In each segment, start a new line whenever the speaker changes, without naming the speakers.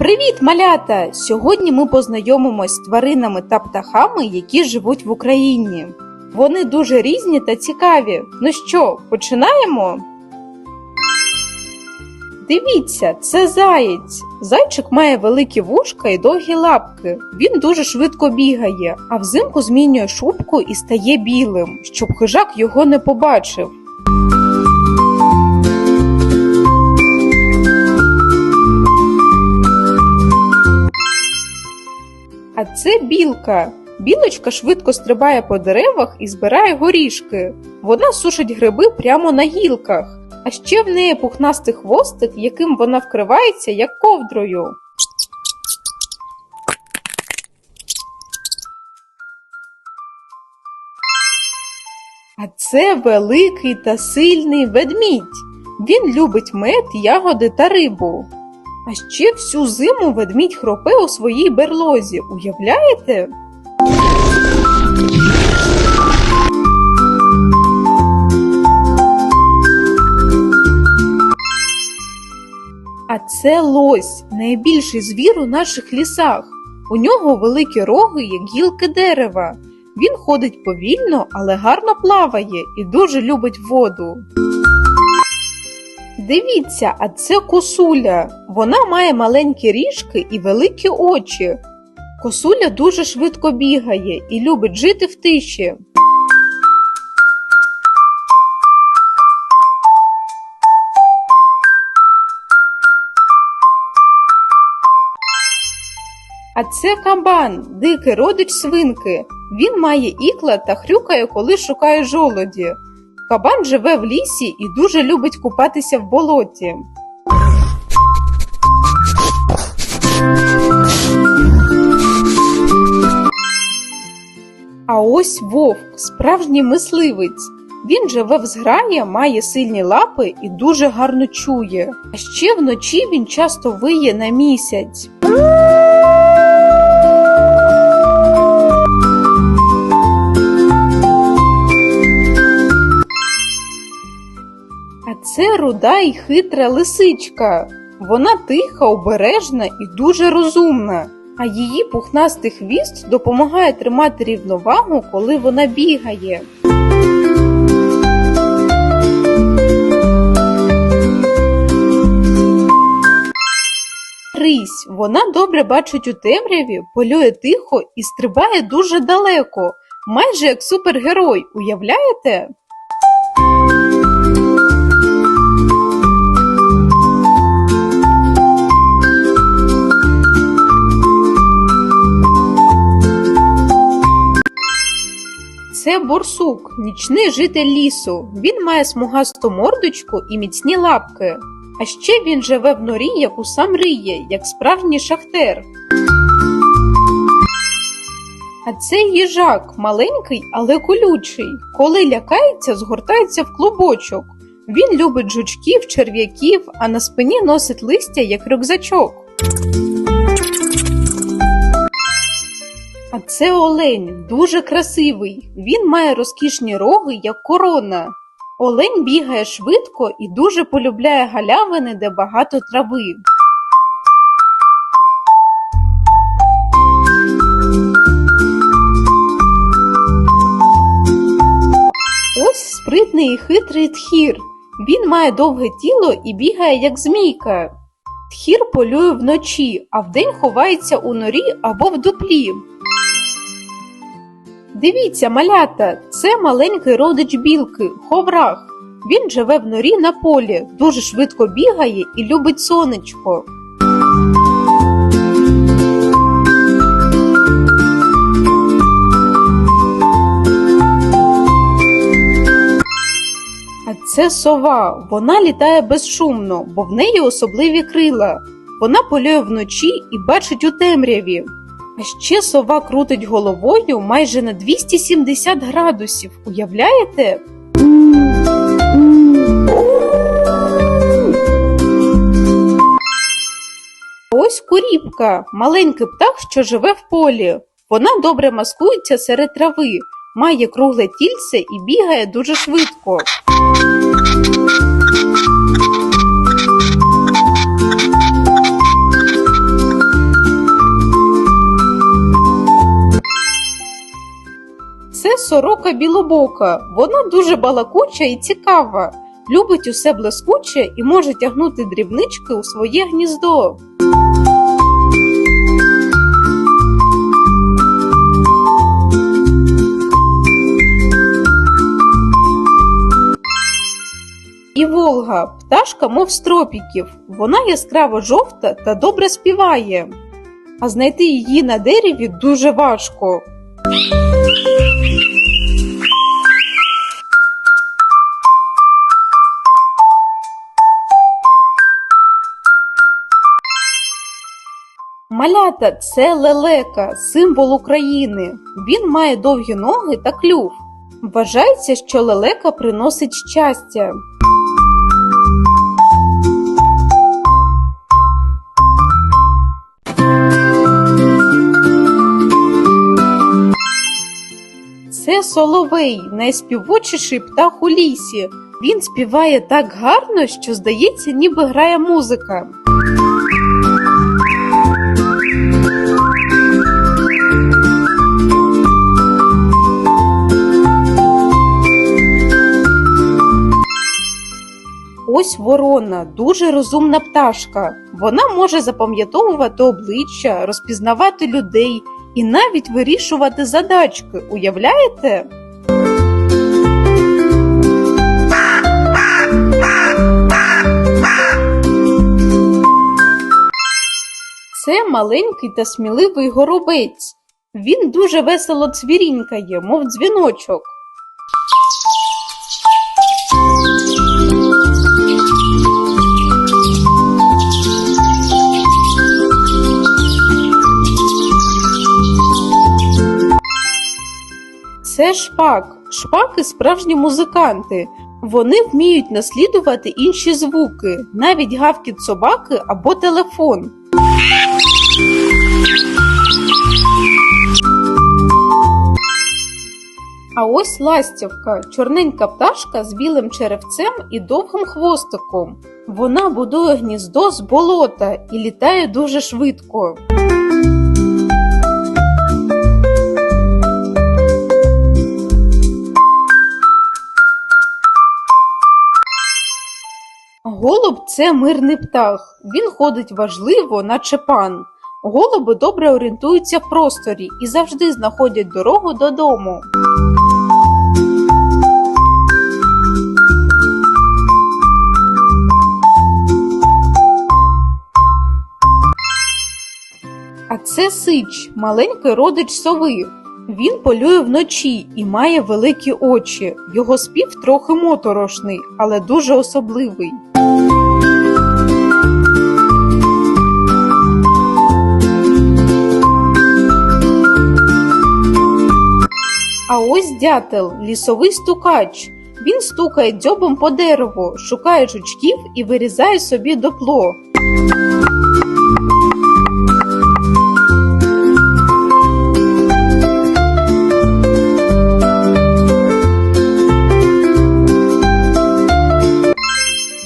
Привіт, малята! Сьогодні ми познайомимось з тваринами та птахами, які живуть в Україні. Вони дуже різні та цікаві. Ну що, починаємо? Дивіться, це заєць. Зайчик має великі вушка і довгі лапки. Він дуже швидко бігає, а взимку змінює шубку і стає білим, щоб хижак його не побачив. А це білка. Білочка швидко стрибає по деревах і збирає горішки. Вона сушить гриби прямо на гілках, а ще в неї пухнастий хвостик, яким вона вкривається як ковдрою. А це великий та сильний ведмідь. Він любить мед, ягоди та рибу. А ще всю зиму ведмідь хропе у своїй берлозі. Уявляєте? А це лось, найбільший звір у наших лісах. У нього великі роги, як гілки дерева. Він ходить повільно, але гарно плаває і дуже любить воду. Дивіться, а це косуля. Вона має маленькі ріжки і великі очі. Косуля дуже швидко бігає і любить жити в тиші. А це кабан, дикий родич свинки. Він має ікла та хрюкає, коли шукає жолоді. Кабан живе в лісі і дуже любить купатися в болоті. А ось вовк, справжній мисливець. Він живе в зграї, має сильні лапи і дуже гарно чує. А ще вночі він часто виє на місяць. Це руда і хитра лисичка. Вона тиха, обережна і дуже розумна. А її пухнастий хвіст допомагає тримати рівновагу, коли вона бігає. Рись, вона добре бачить у темряві, полює тихо і стрибає дуже далеко, майже як супергерой, уявляєте? Борсук, нічний житель лісу. Він має смугасту мордочку і міцні лапки. А ще він живе в норі, яку сам риє, як справжній шахтер. А це їжак, маленький, але колючий. Коли лякається, згортається в клубочок. Він любить жучків, черв'яків, а на спині носить листя як рюкзачок. А це олень, дуже красивий. Він має розкішні роги, як корона. Олень бігає швидко і дуже полюбляє галявини, де багато трави. Ось спритний і хитрий тхір. Він має довге тіло і бігає, як змійка. Тхір полює вночі, а вдень ховається у норі або в дуплі. Дивіться, малята, це маленький родич білки, ховрах. Він живе в норі на полі, дуже швидко бігає і любить сонечко. А це сова. Вона літає безшумно, бо в неї особливі крила. Вона полює вночі і бачить у темряві. Ще сова крутить головою майже на 270 градусів. Уявляєте? Ось куріпка, маленький птах, що живе в полі. Вона добре маскується серед трави, має кругле тільце і бігає дуже швидко. Сорока білобока. Вона дуже балакуча і цікава, любить усе блискуче і може тягнути дрібнички у своє гніздо. І Волга, пташка, мов з тропіків. Вона яскраво жовта та добре співає. А знайти її на дереві дуже важко. Малята це лелека, символ України. Він має довгі ноги та клюв. Вважається, що лелека приносить щастя. Це соловей, найспівочіший птах у лісі. Він співає так гарно, що здається, ніби грає музика. Ось ворона, дуже розумна пташка. Вона може запам'ятовувати обличчя, розпізнавати людей і навіть вирішувати задачки. Уявляєте? Це маленький та сміливий горобець. Він дуже весело цвірінькає, мов дзвіночок. Це шпак. Шпаки справжні музиканти. Вони вміють наслідувати інші звуки, навіть гавкіт собаки або телефон. А ось ластівка, чорненька пташка з білим черевцем і довгим хвостиком. Вона будує гніздо з болота і літає дуже швидко. Голуб це мирний птах. Він ходить важливо, наче пан. Голуби добре орієнтуються в просторі і завжди знаходять дорогу додому. А це сич, маленький родич сови. Він полює вночі і має великі очі. Його спів трохи моторошний, але дуже особливий. А ось дятел, лісовий стукач. Він стукає дзьобом по дереву, шукає жучків і вирізає собі допло.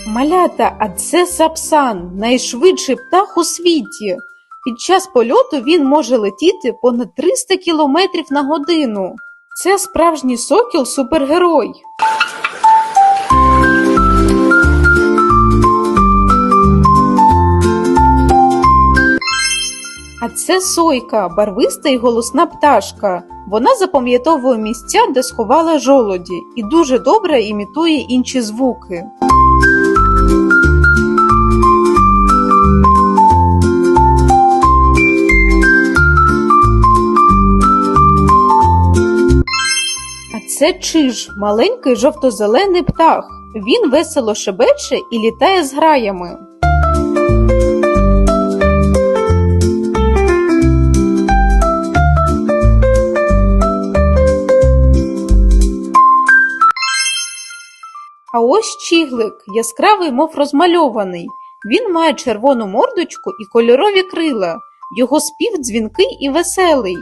Малята, а це сапсан, найшвидший птах у світі. Під час польоту він може летіти понад 300 км на годину. Це справжній сокіл супергерой. А це сойка, барвиста і голосна пташка. Вона запам'ятовує місця, де сховала жолоді, і дуже добре імітує інші звуки. Це чиж, маленький жовто-зелений птах. Він весело шебече і літає з граями. А ось чіглик, яскравий, мов розмальований. Він має червону мордочку і кольорові крила. Його спів дзвінкий і веселий.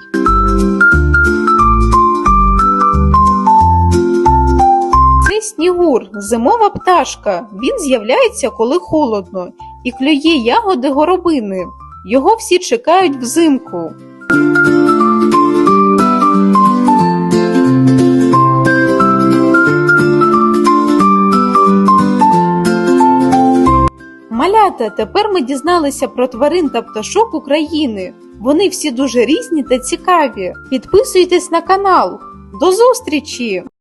Снігур зимова пташка. Він з'являється, коли холодно, і клює ягоди горобини. Його всі чекають взимку. Малята, тепер ми дізналися про тварин та пташок України. Вони всі дуже різні та цікаві. Підписуйтесь на канал. До зустрічі!